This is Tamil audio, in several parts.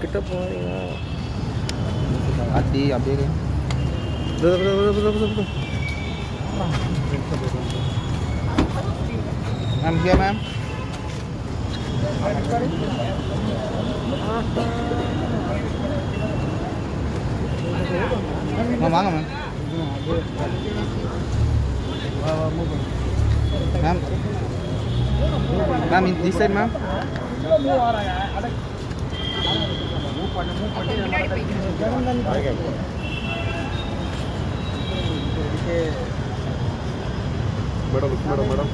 கிட்ட போறீங்க ஆத்தி அப்படியே மேம் ஹியா மேம் மேம் வாங்க ma'am ma'am ma'am this side ma'am madam madam madam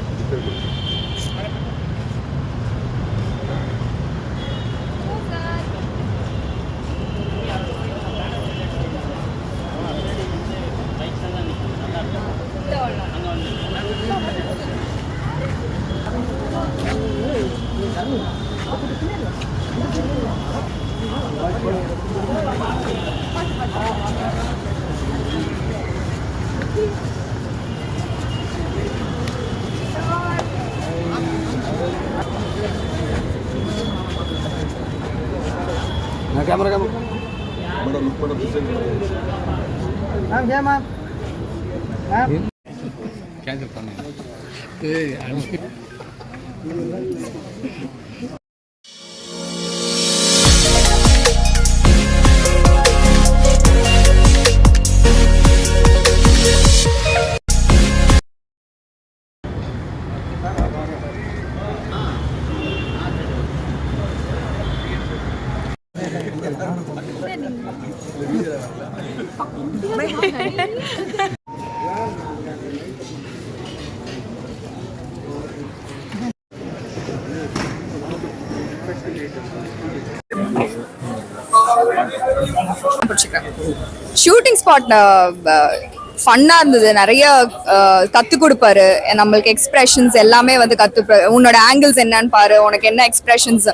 నా కెమెరా కెమెరా మేడం కూడా మ్యామ్ జయ మ్యామ్ క్యాన్సిల్ పని ఏ பண்ணு ஷூட்டிங் ஸ்பாட் ஃபன்னாக இருந்தது. நிறைய கற்றுக் கொடுப்பாரு. நம்மளுக்கு எக்ஸ்பிரஷன்ஸ் எல்லாமே வந்து கற்றுப்ப உன்னோட ஆங்கிள்ஸ் என்னன்னு பாரு உனக்கு என்ன எக்ஸ்பிரஷன்ஸ்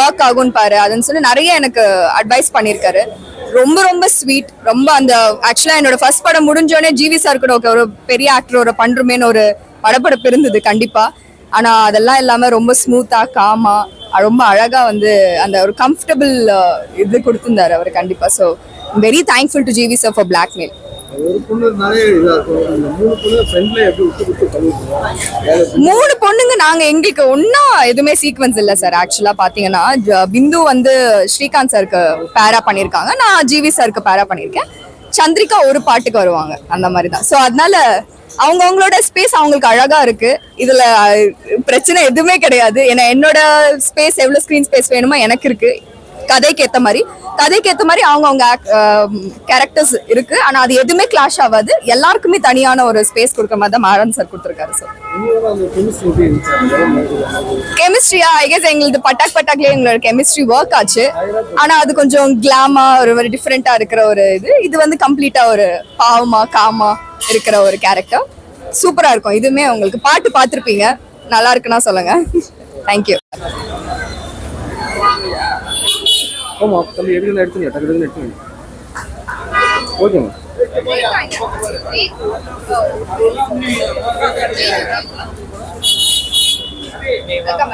ஒர்க் ஆகும்னு பாரு அதுன்னு சொல்லி நிறைய எனக்கு அட்வைஸ் பண்ணியிருக்காரு ரொம்ப ரொம்ப ஸ்வீட் ரொம்ப அந்த ஆக்சுவலாக என்னோட ஃபர்ஸ்ட் படம் முடிஞ்சோடனே ஜிவி சார் கூட ஒரு பெரிய ஆக்டர் ஒரு பண்றோமேன்னு ஒரு படப்படப்பு இருந்தது கண்டிப்பாக ஆனால் அதெல்லாம் இல்லாமல் ரொம்ப ஸ்மூத்தாக காமாக ரொம்ப அழகாக வந்து அந்த ஒரு கம்ஃபர்டபுள் இது கொடுத்துருந்தாரு அவர் கண்டிப்பாக so very thankful to GV sir for blackmail மூணு பொண்ணுங்க நாங்க எங்களுக்கு ஒன்னா எதுவுமே சீக்வன்ஸ் இல்ல சார் ஆக்சுவலா பாத்தீங்கன்னா பிந்து வந்து ஸ்ரீகாந்த் சாருக்கு பேரா பண்ணிருக்காங்க. நான் ஜிவி சாருக்கு பேரா பண்ணிருக்கேன். சந்திரிகா ஒரு பாட்டுக்கு வருவாங்க. அந்த மாதிரி தான் ஸோ அதனால அவங்க அவங்களோட ஸ்பேஸ் அவங்களுக்கு அழகா இருக்கு. இதுல பிரச்சனை எதுவுமே கிடையாது. ஏன்னா என்னோட ஸ்பேஸ் எவ்வளவு ஸ்கிரீன் ஸ்பேஸ் வேணுமோ எனக்கு இருக்கு. கதைக்கு ஏற்ற மாதிரி கதைக்கு ஏற்ற மாதிரி அவங்க அவங்க கேரக்டர்ஸ் இருக்கு. ஆனா அது எதுவுமே கிளாஷ் ஆகாது. எல்லாருக்குமே தனியான ஒரு ஸ்பேஸ் கொடுக்குற மாதிரி தான் மாரன் சார் கொடுத்துருக்காரு சார் கெமிஸ்ட்ரியா ஐ கெஸ் எங்களுக்கு பட்டாக் பட்டாக்லயே எங்களோட கெமிஸ்ட்ரி ஒர்க் ஆச்சு. ஆனா அது கொஞ்சம் கிளாமா ஒரு ஒரு டிஃப்ரெண்டா இருக்கிற ஒரு இது. இது வந்து கம்ப்ளீட்டா ஒரு பாவமா காமா இருக்கிற ஒரு கேரக்டர் சூப்பரா இருக்கும். இதுவுமே உங்களுக்கு பாட்டு பார்த்துருப்பீங்க. நல்லா இருக்குன்னா சொல்லுங்க. தேங்க்யூ ஆமா தம்பி எடுக்கணும் எடுத்துங்க டக்கு டக்குன்னு எடுத்துங்க ஓகேங்க மேடம்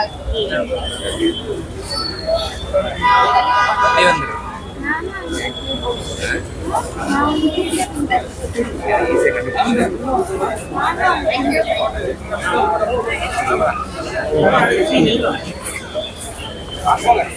மேடம்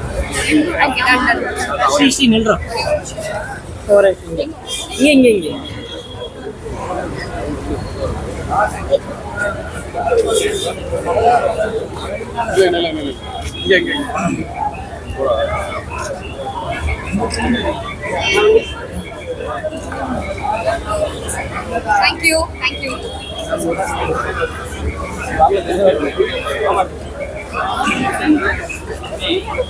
சார் ஒரே ஒரு ஸ்ரீ ஸ்ரீ நில்றோம். இங்க இங்க இங்க. Thank you thank you madam thank you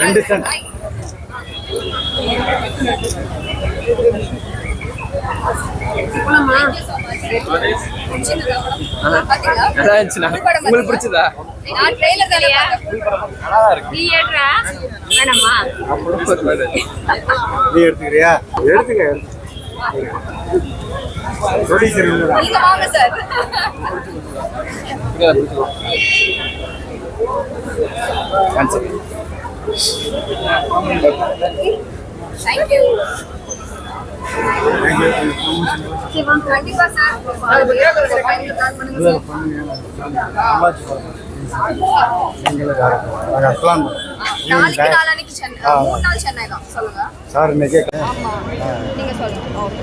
ரெண்டு சென்ட் நல்லா இருந்துச்சுண்ணா. உங்களுக்கு பிடிச்சதா? எடுத்துக்கிறியா? எடுத்துக்க. நீங்க வாங்க சார் தேங்க்யூ கண்டிப்பா சார் நாளைக்கு நாளானிக்கு சென்னை மூணு நாள் சென்னை தான். சொல்லுங்க. சார் இன்னைக்கு ஆமா. நீங்க சொல்லுங்க. ஓகே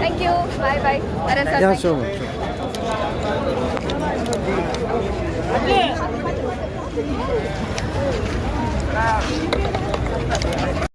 தேங்க்யூ பாய் பாய் வரேன் சார் ஷோ நீ ஏறிக்கோ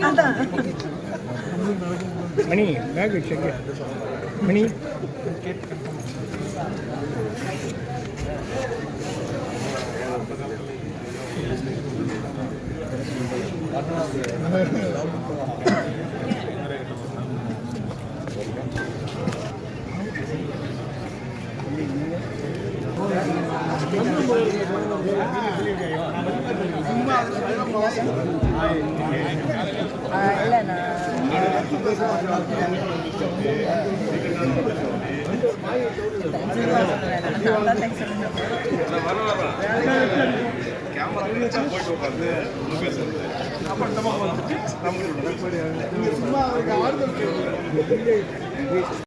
அதான். Money bag check money. இல்லைண்ணா கேமரா போயிட்டு உட்காந்து பேசுறது அப்பட்டமா